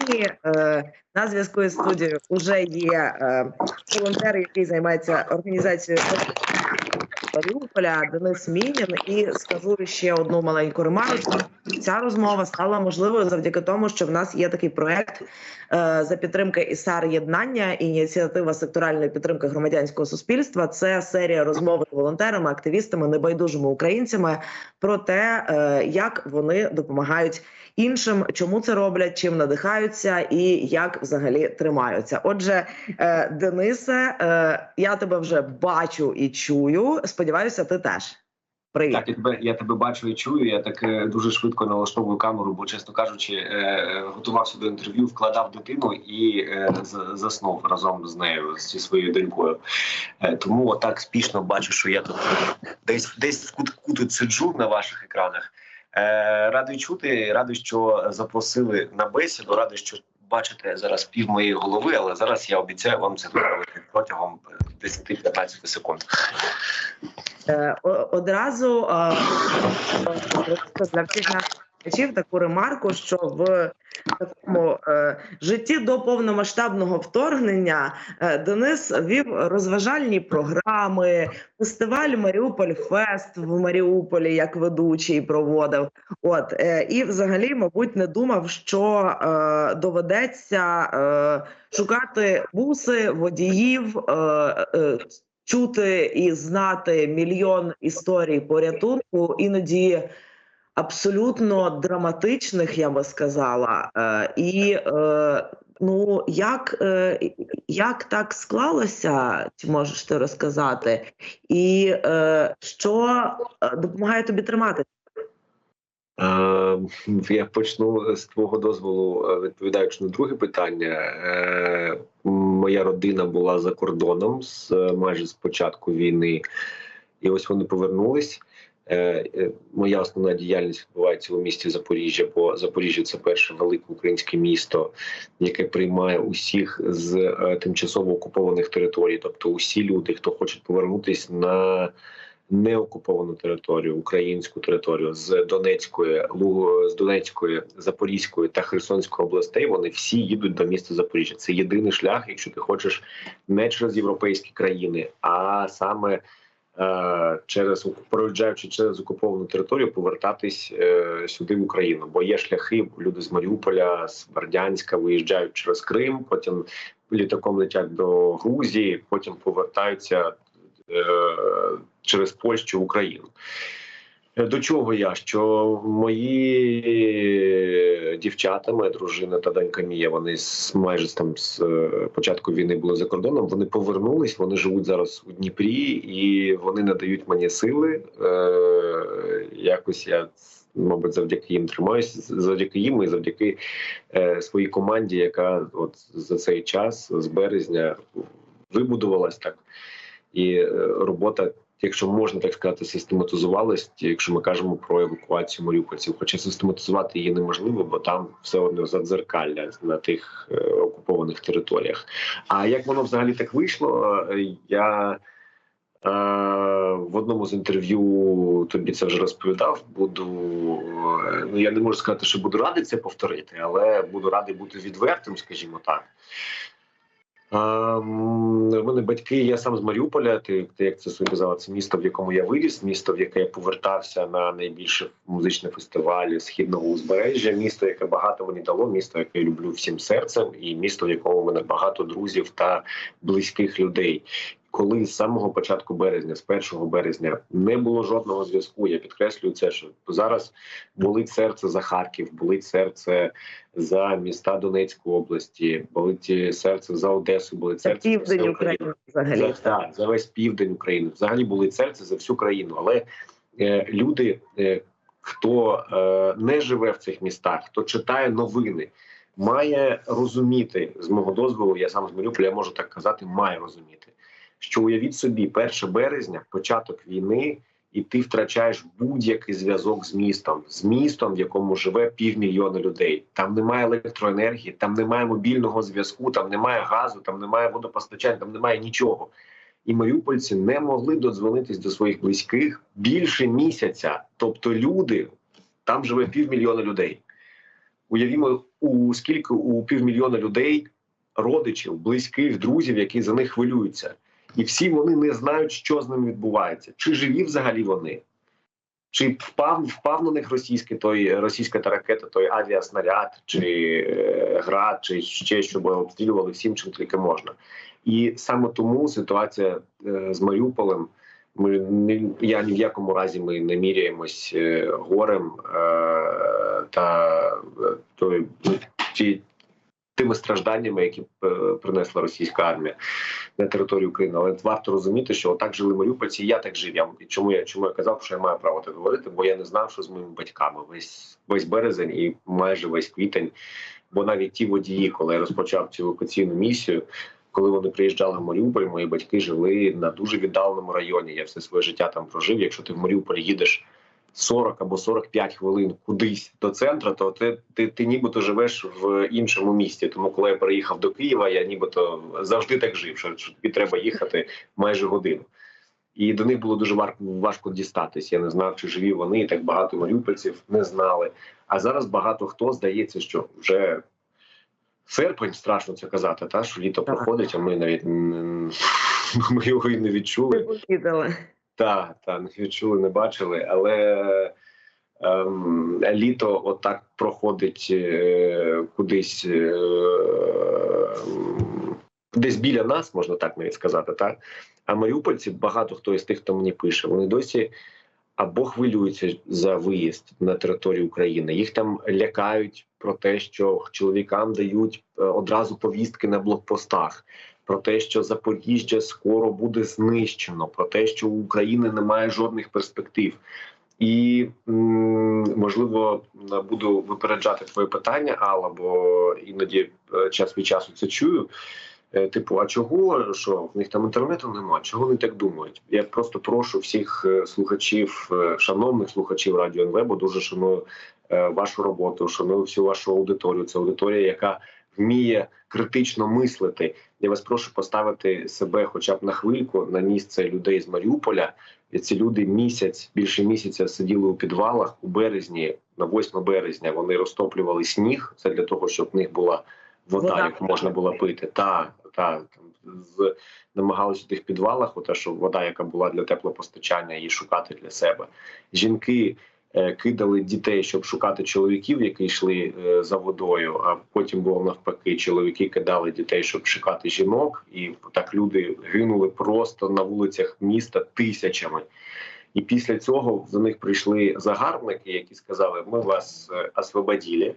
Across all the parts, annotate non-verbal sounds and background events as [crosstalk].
нині е, на зв'язку із студією вже є е, волонтер, який займається організацією Маріуполя Денис Мінін. І скажу ще одну маленьку ремарку. Ця розмова стала можливою завдяки тому, що в нас є такий проект е, за підтримки ІСАР єднання, ініціатива секторальної підтримки громадянського суспільства. Це серія розмов з волонтерами, активістами, небайдужими українцями про те, е, як вони допомагають іншим, чому це роблять, чим надихаються і як взагалі тримаються. Отже, е, Денисе, я тебе вже бачу і чую. Сподіваюся, ти теж. Привіт. Так, я тебе я тебе бачу і чую. Я так е, дуже швидко налаштовую камеру, бо чесно кажучи, е, готувався до інтерв'ю, вкладав дитину і е, заснув разом з нею зі своєю донькою. Е, тому отак спішно бачу, що я тут десь десь в кутку сиджу на ваших екранах. Е, радий чути, радий, що запросили на бесіду. Радий, що бачите зараз пів моєї голови, але зараз я обіцяю вам це виправити протягом е, 10-15 секунд. Е, одразу е, для всіх наших глядачів таку ремарку, що в такому е, житті до повномасштабного вторгнення е, Денис вів розважальні програми, фестиваль Маріуполь Фест в Маріуполі як ведучий проводив. От е, і взагалі, мабуть, не думав, що доведеться шукати буси, водіїв. Чути і знати мільйон історій порятунку, іноді абсолютно драматичних, я би сказала. Е, і е, ну як, е, як так склалося, чи можеш ти розказати? І що допомагає тобі тримати? Е, Я почну з твого дозволу, відповідаючи на друге питання. Моя родина була за кордоном з майже з початку війни, і ось вони повернулись. Е, е, Моя основна діяльність відбувається у місті Запоріжжя, бо Запоріжжя це перше велике українське місто, яке приймає усіх з е, тимчасово окупованих територій, тобто усі люди, хто хочуть повернутись на неокуповану територію, українську територію з Донецької, Луг... з Донецької, Запорізької та Херсонської областей. Вони всі їдуть до міста Запоріжжя. Це єдиний шлях, якщо ти хочеш не через європейські країни, а саме через проїжджаючи через окуповану територію, повертатись е, сюди в Україну. Бо є шляхи. Люди з Маріуполя, з Бердянська виїжджають через Крим, потім літаком летять до Грузії, потім повертаються е, через Польщу в Україну. Е, До чого я? Що мої дівчата, моя дружина та донька Мія, вони з майже там з е, початку війни були за кордоном. Вони повернулись, вони живуть зараз у Дніпрі, і вони надають мені сили. Е, якось я мабуть завдяки їм тримаюся, завдяки їм і завдяки е, своїй команді, яка от за цей час з березня вибудувалась так. І е, робота, якщо можна так сказати, систематизувалась, якщо ми кажемо про евакуацію маріупольців. Хоча систематизувати її неможливо, бо там все одно задзеркалля на тих е, окупованих територіях. А як воно взагалі так вийшло? Е, Я е, в одному з інтерв'ю тобі це вже розповідав. Буду ну я не можу сказати, що буду радий це повторити, але буду радий бути відвертим, скажімо так. У мене батьки, я сам з Маріуполя. Ти, як це собі казала, це місто, в якому я виріс, місто, в яке я повертався на найбільше музичні фестивалі східного узбережжя, місто, яке багато мені дало, місто, яке я люблю всім серцем, і місто, в якому в мене багато друзів та близьких людей. Коли з самого початку березня, з 1 березня, не було жодного зв'язку. Я підкреслюю це, що зараз болить серце за Харків, болить серце за міста Донецької області, болить серце за Одесу, болить Це серце за південь України за, так, за весь південь України. Взагалі болить серце за всю країну. Але е, люди, е, хто е, не живе в цих містах, хто читає новини, має розуміти з мого дозволу. Я сам з Маріуполя, я можу так казати, має розуміти, що уявіть собі, 1 березня, початок війни. І ти втрачаєш будь-який зв'язок з містом, з містом, в якому живе півмільйона людей. Там немає електроенергії, там немає мобільного зв'язку, там немає газу, там немає водопостачання, там немає нічого. І маріупольці не могли додзвонитись до своїх близьких більше місяця. Тобто, люди там живе півмільйона людей. Уявімо у скільки у півмільйона людей, родичів, близьких, друзів, які за них хвилюються, і всі вони не знають, що з ними відбувається, чи живі взагалі вони. Чи впав впав на них російський той російська та ракета, той авіаснаряд, чи е, град, чи ще щоб обстрілювали всім, чим тільки можна, і саме тому ситуація е, з Маріуполем. Ми не я ні в якому разі ми не міряємось е, горем е, та е, той ті, тими стражданнями, які е, принесла російська армія на територію України. Але варто розуміти, що отак жили маріупольці. і Я так жив. Я чому я чому я казав, що я маю право так говорити? Бо я не знав, що з моїми батьками весь весь березень і майже весь квітень. Бо навіть ті водії, коли я розпочав цю евакуаційну місію. Коли вони приїжджали в Маріуполь, мої батьки жили на дуже віддаленому районі. Я все своє життя там прожив. Якщо ти в Маріуполь їдеш 40 або 45 хвилин кудись до центру, то ти, ти, ти нібито живеш в іншому місті. Тому коли я переїхав до Києва, я нібито завжди так жив, що, тобі треба їхати майже годину. І до них було дуже важко, дістатись. Я не знав, чи живі вони, і так багато маріупольців не знали. А зараз багато хто здається, що вже серпень страшно це казати, та що літо проходить, а ми навіть [laughs] ми його і не відчули. Так, так, не відчули, не бачили, але ем, літо отак проходить е, кудись е, ем, десь біля нас, можна так навіть сказати, так. А маріупольці, багато хто із тих, хто мені пише, вони досі або хвилюються за виїзд на територію України. Їх там лякають про те, що чоловікам дають е, одразу повістки на блокпостах про те, що Запоріжжя скоро буде знищено, про те, що у України немає жодних перспектив. І можливо буду випереджати твоє питання, Алла, бо іноді е, час від часу це чую. Е, Типу, а чого що в них там інтернету немає? Чого вони так думають? Я просто прошу всіх е, слухачів, шановних слухачів радіо НВ, бо дуже шаную вашу роботу, шаную всю вашу аудиторію. Це аудиторія, яка вміє критично мислити. Я вас прошу поставити себе, хоча б на хвильку, на місце людей з Маріуполя. І ці люди місяць більше місяця сиділи у підвалах у березні, на 8 березня. Вони розтоплювали сніг. Це для того, щоб в них була вода, Вода. яку можна було пити. Та та там з намагалися в тих підвалах, ота що вода, яка була для теплопостачання, її шукати для себе. Жінки кидали дітей, щоб шукати чоловіків, які йшли е, за водою. А потім було навпаки, чоловіки кидали дітей, щоб шукати жінок, і так люди гинули просто на вулицях міста тисячами. І після цього до них прийшли загарбники, які сказали: Ми вас е, освободили.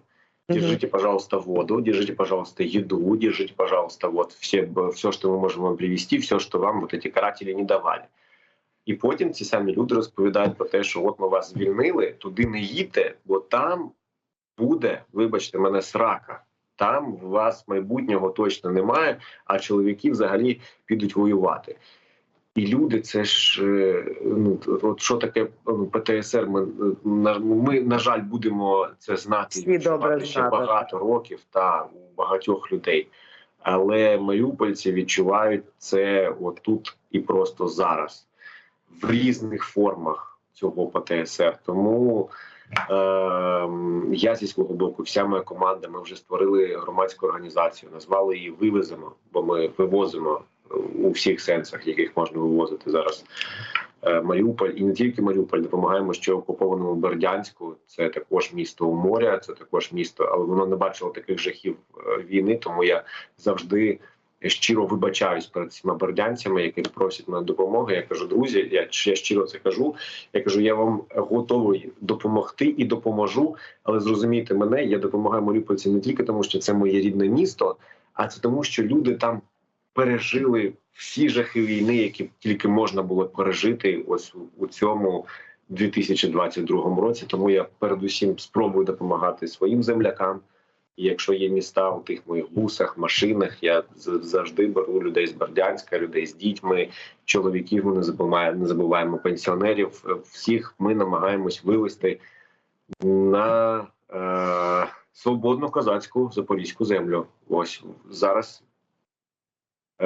Держите, пожалуйста, воду, держите, пожалуйста, еду, держите, пожалуйста, вот все, все, что мы можем вам привезти, все, що вам вот эти карателі не давали. І потім ці самі люди розповідають про те, що от ми вас звільнили, туди не їдьте, бо там буде, вибачте мене, срака. Там у вас майбутнього точно немає, а чоловіки взагалі підуть воювати. І люди, це ж е, ну от що таке ну, ПТСР. Ми на ми на жаль будемо це знати Всі добре ще знати. багато років та у багатьох людей. Але маріупольці відчувають це отут і просто зараз в різних формах цього ПТСР. Тому е, я зі свого боку, вся моя команда, ми вже створили громадську організацію, назвали її Вивеземо, бо ми вивозимо у всіх сенсах, яких можна вивозити зараз. е, Маріуполь і не тільки Маріуполь, допомагаємо ще окупованому Бердянську. Це також місто у моря, це також місто, але воно не бачило таких жахів е, війни. Тому я завжди щиро вибачаюсь перед цими бердянцями, які просять мене допомоги. Я кажу, друзі, я, я щиро це кажу. Я кажу, я вам готовий допомогти і допоможу. Але зрозумійте мене, я допомагаю Маріупольцям не тільки тому, що це моє рідне місто, а це тому, що люди там пережили всі жахи війни, які тільки можна було пережити ось у цьому 2022 році. Тому я передусім спробую допомагати своїм землякам. І якщо є міста у тих моїх бусах, машинах, я завжди беру людей з Бердянська, людей з дітьми, чоловіків. Ми не забуваємо, не забуваємо пенсіонерів. Е, Всіх ми намагаємось вивести на е, свободну козацьку запорізьку землю. Ось зараз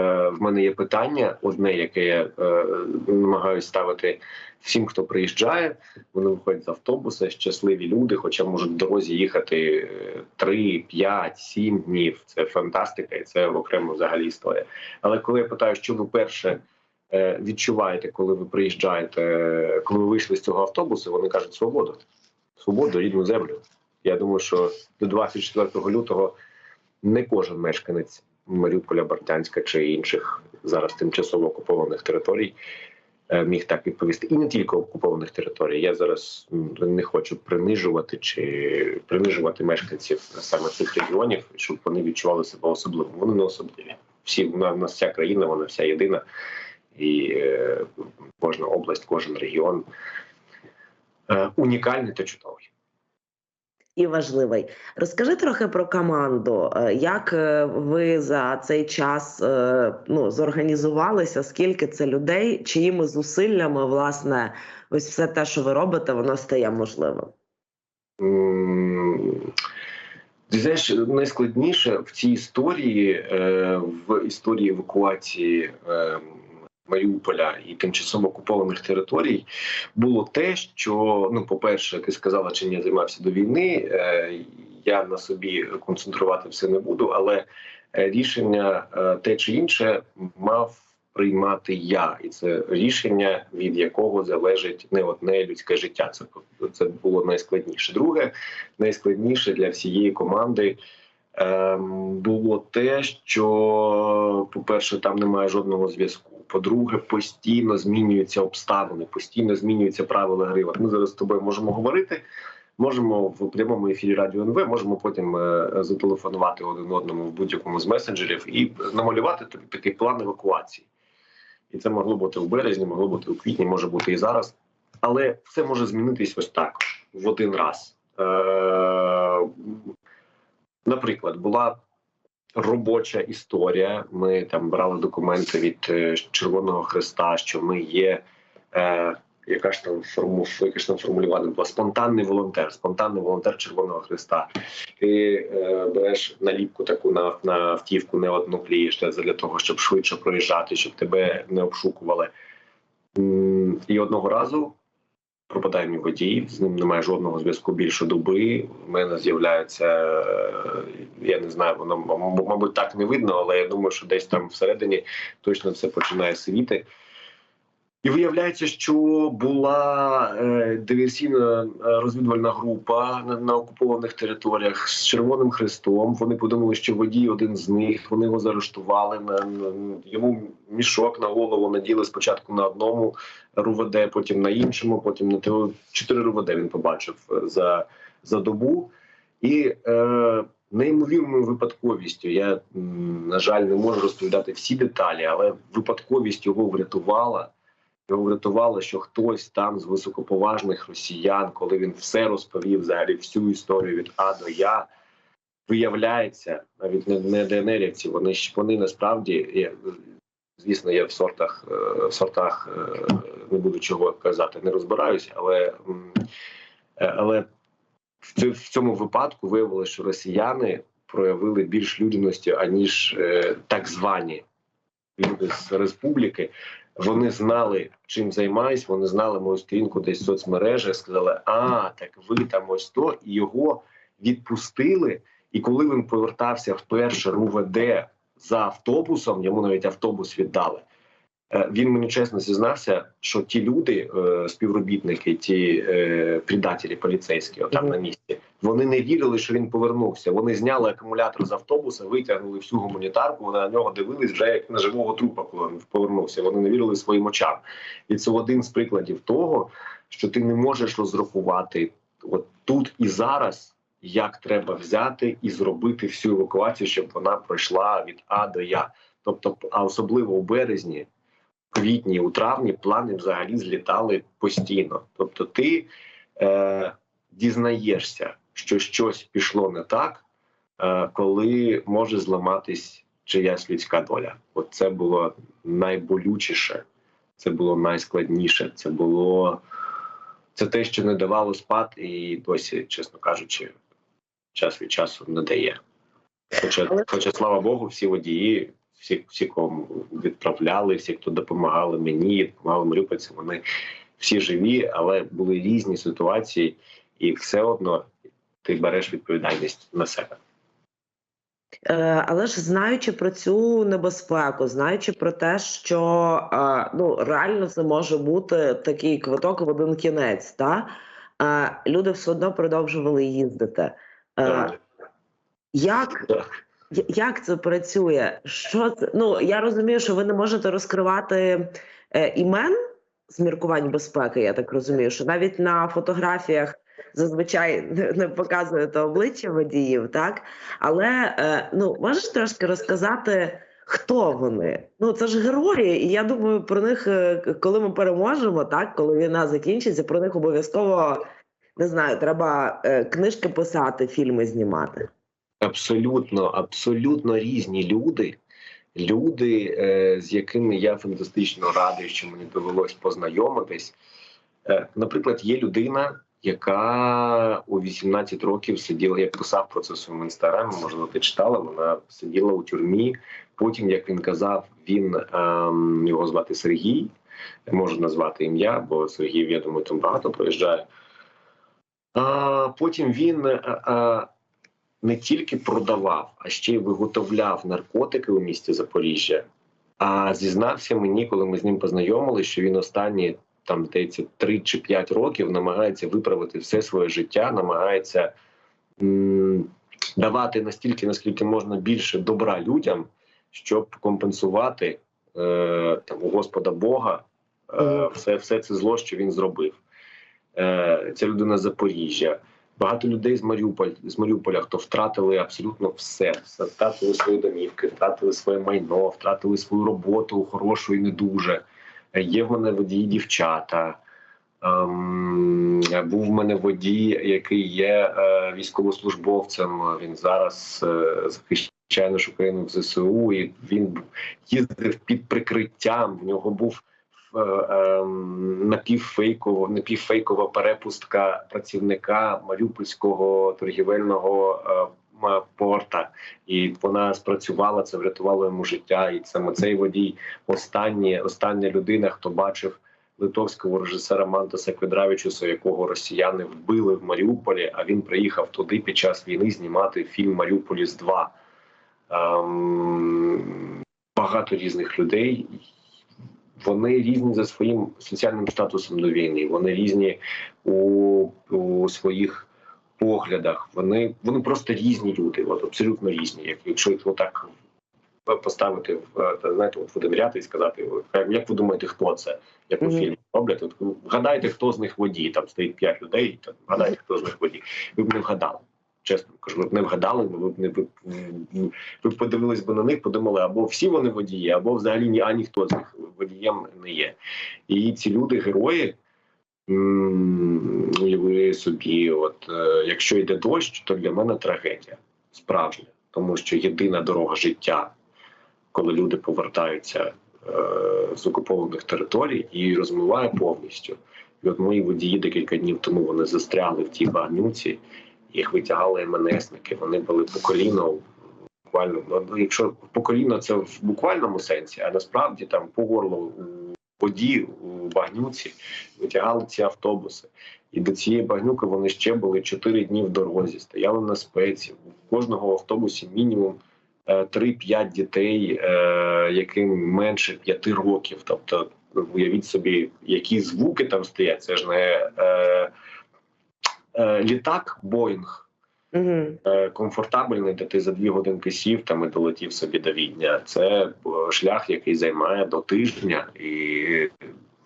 в мене є питання, одне, яке я е, намагаюся ставити всім, хто приїжджає. Вони виходять з автобуса, щасливі люди, хоча можуть в дорозі їхати 3, 5, 7 днів. Це фантастика, і це окремо взагалі історія. Але коли я питаю, що ви перше е, відчуваєте, коли ви приїжджаєте, е, коли ви вийшли з цього автобусу, вони кажуть свободу, свободу, рідну землю. Я думаю, що до 24 лютого не кожен мешканець Маріуполя, Бартянська чи інших зараз тимчасово окупованих територій е, міг так відповісти. І не тільки окупованих територій. Я зараз не хочу принижувати чи принижувати мешканців саме цих регіонів, щоб вони відчували себе особливо. Вони не особливі. Всі у нас вся країна, вона вся єдина, і е, кожна область, кожен регіон е, унікальний та чудовий. І важливий. Розкажи трохи про команду. Е, Як е, ви за цей час е, ну, зорганізувалися? Скільки це людей, чиїми зусиллями, власне, ось все те, що ви робите, воно стає можливим? Ти знаєш, найскладніше в цій історії, в історії евакуації е, Маріуполя і тимчасово окупованих територій, було те, що ну, по-перше, ти сказала, чим я займався до війни. е, Я на собі концентрувати все не буду, але е, рішення е, те чи інше мав приймати я, і це рішення, від якого залежить не одне людське життя. Це це було найскладніше. Друге, найскладніше для всієї команди ем, було те, що, по-перше, там немає жодного зв'язку. По-друге, постійно змінюються обставини, постійно змінюються правила гри. От ми зараз з тобою можемо говорити. Можемо в прямому ефірі радіо НВ, можемо потім е, зателефонувати один одному в будь-якому з месенджерів і намалювати тобі такий план евакуації. І це могло бути в березні, могло бути у квітні, може бути і зараз. Але все може змінитись ось так в один раз. Е- наприклад, була робоча історія. Ми там брали документи від е, Червоного Христа, що ми є. Е- яка ж там форму, там формулювання була спонтанний волонтер, спонтанний волонтер Червоного Христа. Ти е, береш наліпку таку на, на автівку, не одну клієш для того, щоб швидше проїжджати, щоб тебе не обшукували. І одного разу пропадає мій водій, з ним немає жодного зв'язку більше доби. У мене з'являється, е, я не знаю, воно мабуть так не видно, але я думаю, що десь там всередині точно все починає сивіти. І виявляється, що була е, диверсійна е, розвідувальна група на, на окупованих територіях з Червоним Хрестом. Вони подумали, що водій один з них. Вони його заарештували. На, на йому мішок на голову наділи спочатку на одному РУВД, потім на іншому, потім на того чотири РУВД він побачив е, за, за добу. І е, неймовірною випадковістю я на жаль не можу розповідати всі деталі, але випадковість його врятувала. Його врятувало, що хтось там з високоповажних росіян, коли він все розповів, взагалі всю історію від А до Я, виявляється, навіть не, не ДНРівці, вони вони насправді звісно, я в сортах е, в сортах е, не буду чого казати, не розбираюся, але е, але в цьому випадку виявилося, що росіяни проявили більш людяності, аніж так звані люди з республіки. Вони знали, чим займаюсь, вони знали мою сторінку десь в соцмережах, сказали, а, так ви там ось то, і його відпустили. І коли він повертався вперше РУВД за автобусом, йому навіть автобус віддали. е, Він мені чесно зізнався, що ті люди, е, співробітники, ті е, предателі поліцейські, отам на місці, вони не вірили, що він повернувся. Вони зняли акумулятор з автобуса, витягнули всю гуманітарку. Вони на нього дивились вже як на живого трупа, коли він повернувся. Вони не вірили своїм очам. І це один з прикладів того, що ти не можеш розрахувати от тут і зараз, як треба взяти і зробити всю евакуацію, щоб вона пройшла від А до Я. Тобто, а особливо у березні, квітні, у травні плани взагалі злітали постійно. Тобто, ти е, дізнаєшся, що щось пішло не так, е, коли може зламатись чиясь людська доля. От це було найболючіше, це було найскладніше. Це було це те, що не давало спати, і досі, чесно кажучи, час від часу не дає. Хоча, хоча слава Богу, всі водії, всі, всі, кого відправляли, всі, хто допомагали мені, допомагали маріупольцям, вони всі живі, але були різні ситуації, і все одно ти береш відповідальність на себе. Е, Але ж знаючи про цю небезпеку, знаючи про те, що е, ну реально це може бути такий квиток в один кінець, та е, люди все одно продовжували їздити. Так. Як Як це працює? Що це? Ну я розумію, що ви не можете розкривати імен з міркувань безпеки. Я так розумію, що навіть на фотографіях зазвичай не, показуєте обличчя водіїв, так? Але е, ну можеш трошки розказати, хто вони? Ну це ж герої, і я думаю, про них, е, коли ми переможемо, так коли війна закінчиться, про них обов'язково не знаю, треба е, книжки писати, фільми знімати. Абсолютно, абсолютно різні люди. Люди, з якими я фантастично радий, що мені довелось познайомитись. Наприклад, є людина, яка у 18 років сиділа, я писав про це в своєму інстаграмі, можливо, ти читала. Вона сиділа у тюрмі. Потім, як він казав, він ем, його звати Сергій. Можу назвати ім'я, бо Сергій, я думаю, там багато проїжджає. А, потім він. е, е, не тільки продавав, а ще й виготовляв наркотики у місті Запоріжжя. А зізнався мені, коли ми з ним познайомилися, що він останні там здається 3 чи 5 років намагається виправити все своє життя, намагається м- давати настільки, наскільки можна більше добра людям, щоб компенсувати е- там у Господа Бога е- все, все це зло, що він зробив. Е- Ця людина з Запоріжжя. Багато людей з Маріуполя з Маріуполя, хто втратили абсолютно все, все втратили свої домівки, втратили своє майно, втратили свою роботу, хорошу і не дуже. Е, Є в мене водії дівчата. Ем, був в мене водій, який є е, військовослужбовцем. Він зараз е, захищає нашу країну в ЗСУ. І він їздив під прикриттям. В нього був е, ем, напівфейкова, напівфейкова перепустка працівника Маріупольського торгівельного е, порта, і вона спрацювала. Це врятувало йому життя. І саме цей водій, останнє, остання людина, хто бачив литовського режисера Мантаса Кведравічуса, якого росіяни вбили в Маріуполі. А він приїхав туди під час війни знімати фільм Маріуполіс 2 Ем, багато різних людей. Вони різні за своїм соціальним статусом до війни. Вони різні у, у своїх поглядах. Вони вони просто різні люди, от абсолютно різні. Як якщо їх отак поставити в е, знаєте, от в один ряд і сказати, «Е, як ви думаєте, хто це? Як у фільмі роблять? От ви вгадайте, хто з них водій. Там стоїть п'ять людей. Там вгадайте, хто з них водій. Ви б не вгадали. Чесно кажу, ви б не вгадали, ви б не ви, ви, ви б подивились би на них, подумали, або всі вони водії, або взагалі ні, а ніхто з них водієм не є. І ці люди, герої, уяви собі, от е, якщо йде дощ, то для мене трагедія справжня, тому що єдина дорога життя, коли люди повертаються е, з окупованих територій і розмиває повністю. І от мої водії декілька днів тому вони застрягли в тій багнюці, їх витягали МНСники, вони були по коліно. Буквально, ну, якщо по коліно це в буквальному сенсі, а насправді там по горло у воді у багнюці витягали ці автобуси. І до цієї багнюки вони ще були 4 дні в дорозі, стояли на спеці. У кожного в автобусі мінімум е, 3-5 дітей, е, яким менше 5 років. Тобто, уявіть собі, які звуки там стоять. Це ж не е, е, літак Боїнг Е, комфортабельний, де ти за дві годинки сів там і долетів собі до Відня. Це е, шлях, який займає до тижня, і е,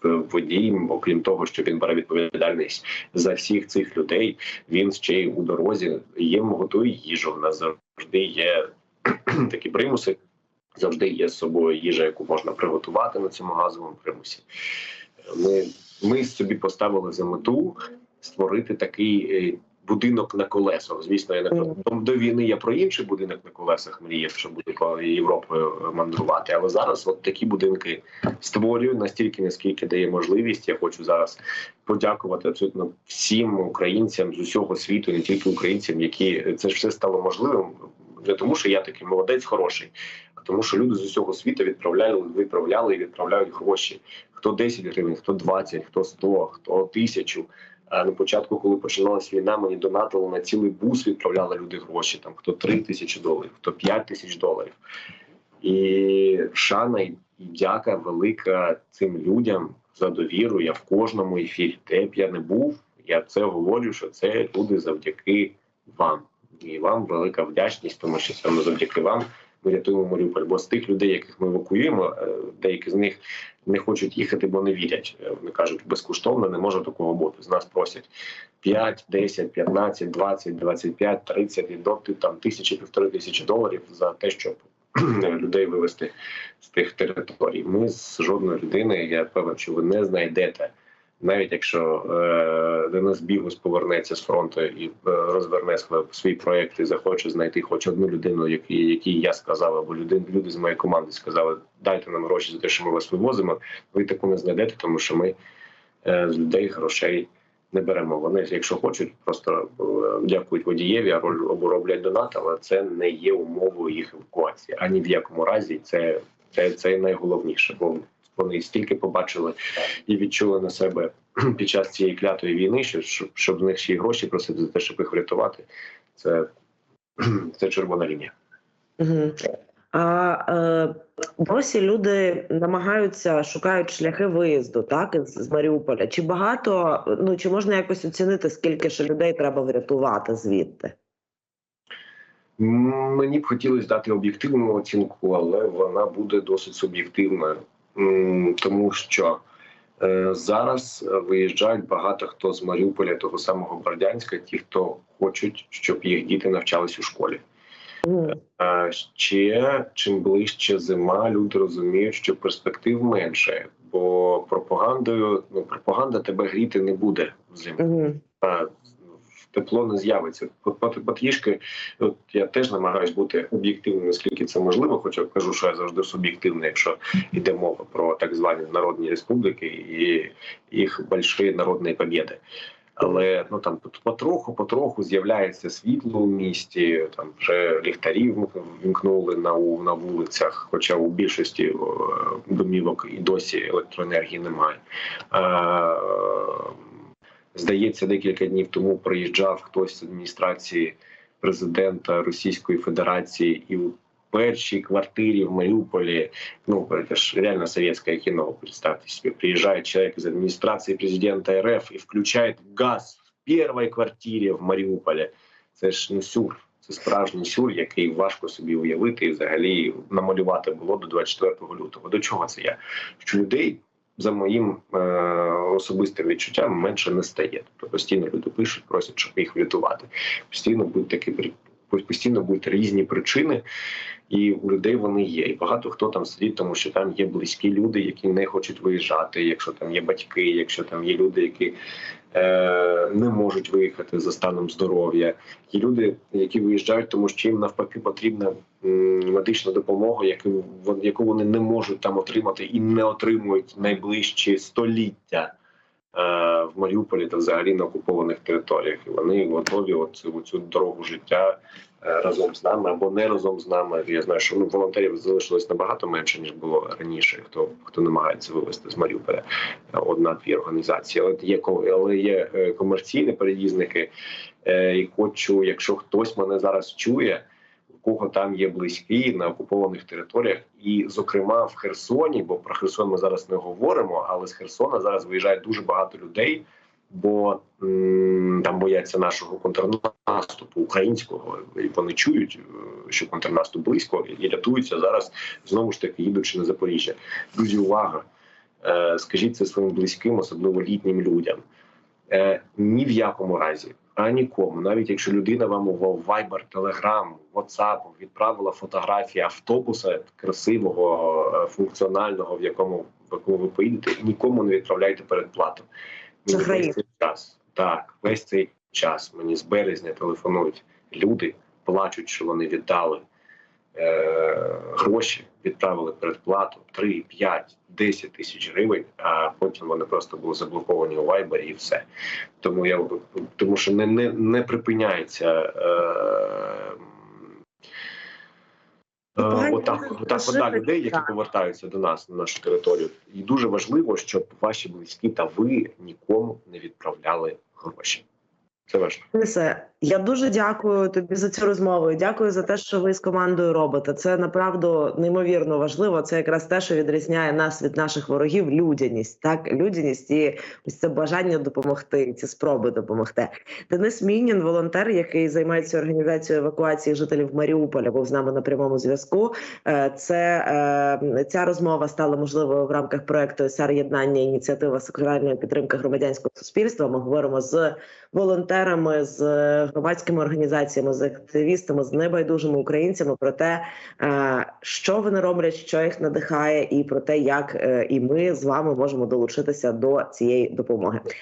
водій, окрім того, що він бере відповідальність за всіх цих людей, він ще й у дорозі їм готує їжу. У нас завжди є [clears throat] такі примуси. Завжди є з собою їжа, яку можна приготувати на цьому газовому примусі. Ми, ми собі поставили за мету створити такий будинок на колесах. Звісно, я не про до, до війни. Я про інший будинок на колесах мріяв, що буде по Європою мандрувати. Але зараз от такі будинки створюю настільки, наскільки дає можливість. Я хочу зараз подякувати абсолютно всім українцям з усього світу, не тільки українцям, які це ж все стало можливим. Не тому, що я такий молодець хороший, а тому що люди з усього світу відправляли, відправляли і відправляють гроші. Хто 10 гривень, хто 20, хто 100, хто 1000. А на початку, коли починалась війна, мені донатили на цілий бус, відправляли люди гроші. Там хто 3 тисячі доларів, хто 5 тисяч доларів. І шана і дяка велика цим людям за довіру. Я в кожному ефірі, де б я не був, я це говорю, що це люди завдяки вам. І вам велика вдячність, тому що саме завдяки вам ми рятуємо Маріуполь. Бо з тих людей, яких ми евакуюємо, е, деякі з них не хочуть їхати, бо не вірять. Е, Вони кажуть, безкоштовно не може такого бути. З нас просять 5, 10, 15, 20, 25, 30 і до там тисячі півтори тисячі доларів за те, щоб [clears throat] людей вивезти з тих територій. Ми з жодної людини, я певен, що ви не знайдете. Навіть якщо е, Денис Бігус повернеться з фронту і е, розверне свій, проєкт і захоче знайти хоч одну людину, якій, якій я сказав, або люди, люди з моєї команди сказали, дайте нам гроші за те, що ми вас вивозимо. Ви таку не знайдете, тому що ми е, з людей грошей не беремо. Вони, якщо хочуть, просто е, дякують водієві або роблять донат, але це не є умовою їх евакуації. Ані в якому разі це, це, це найголовніше, вони стільки побачили і відчули на себе [clears throat] під час цієї клятої війни, що щоб, щоб з них ще й гроші просити за те, щоб їх врятувати, це, [clears throat] це червона лінія. Угу. А е, досі люди намагаються шукають шляхи виїзду, так з, з Маріуполя. Чи багато ну чи можна якось оцінити, скільки ще людей треба врятувати звідти? Мені б хотілося дати об'єктивну оцінку, але вона буде досить суб'єктивною, тому що е, зараз виїжджають багато хто з Маріуполя, того самого Бердянська, ті, хто хочуть, щоб їх діти навчались у школі. Угу. Ще чим ближче зима, люди розуміють, що перспектив менше, бо пропагандою ну пропаганда тебе гріти не буде взимку. Угу. А тепло не з'явиться. От потрішки, от я теж намагаюсь бути об'єктивним, наскільки це можливо. Хоча кажу, що я завжди суб'єктивний, якщо йде мова про так звані народні республіки і їх больші народні побєди. Але ну там потроху, потроху з'являється світло у місті. Там вже ліхтарі вімкнули на на вулицях, хоча у більшості домівок і досі електроенергії немає. Е, Здається, декілька днів тому приїжджав хтось з адміністрації президента Російської Федерації і у першій квартирі в Маріуполі. Ну це ж реально совєтське кіно. Представьте собі, приїжджає чоловік з адміністрації президента РФ і включає газ в першій квартирі в Маріуполі. Це ж ну сюр. Це справжній сюр, який важко собі уявити і взагалі намалювати було до 24 лютого. До чого це я? Що людей за моїм е, особистим відчуттям менше не стає. Тобто постійно люди пишуть, просять, щоб їх врятувати. Постійно будуть такі постійно будуть різні причини, і у людей вони є. І багато хто там сидить, тому що там є близькі люди, які не хочуть виїжджати. Якщо там є батьки, якщо там є люди, які е, не можуть виїхати за станом здоров'я. Є люди, які виїжджають, тому що їм навпаки потрібна медична допомога, яку яку вони не можуть там отримати і не отримують найближчі століття. Е, В Маріуполі та взагалі на окупованих територіях, і вони готові оцю цю дорогу життя е, разом з нами або не разом з нами. Я знаю, що ну, волонтерів залишилось набагато менше ніж було раніше. Хто хто намагається вивезти з Маріуполя одна-дві організації, але є але є е, комерційні переїзники. Е, І хочу, якщо хтось мене зараз чує, кого там є близькі на окупованих територіях, і зокрема в Херсоні, бо про Херсон ми зараз не говоримо, але з Херсона зараз виїжджає дуже багато людей. Бо м, там бояться нашого контрнаступу українського, і вони чують, е, що контрнаступ близько, і рятуються зараз знову ж таки їдучи на Запоріжжя. Друзі, увага! Е, скажіть це своїм близьким, особливо літнім людям. Е, ні в якому разі, а нікому, навіть якщо людина вам у Viber, Telegram, WhatsApp відправила фотографії автобуса красивого, е, функціонального, в якому в якому ви поїдете, нікому не відправляйте передплату. Весь цей час, так, весь цей час мені з березня телефонують люди, плачуть, що вони віддали гроші, відправили передплату 3, 5, 10 тисяч гривень, а потім вони просто були заблоковані у Вайбері і все. Тому я тому, що не, не, не припиняється. Е, погані отак, отак вода людей, які повертаються до нас на нашу територію. І дуже важливо, щоб ваші близькі та ви нікому не відправляли гроші. Це важливо. Денисе, я дуже дякую тобі за цю розмову. Дякую за те, що ви з командою робите. Це направду неймовірно важливо. Це якраз те, що відрізняє нас від наших ворогів. Людяність, так людяність і ось це бажання допомогти, ці спроби допомогти. Денис Мінін, волонтер, який займається організацією евакуації жителів Маріуполя, був з нами на прямому зв'язку. Е, Це е, ця розмова стала можливою в рамках проекту СР єднання ініціатива сексуальної підтримки громадянського суспільства. Ми говоримо з волонтерами, з громадськими організаціями, з активістами, з небайдужими українцями про те, е, що вони роблять, що їх надихає, і про те, як е, і ми з вами можемо долучитися до цієї допомоги.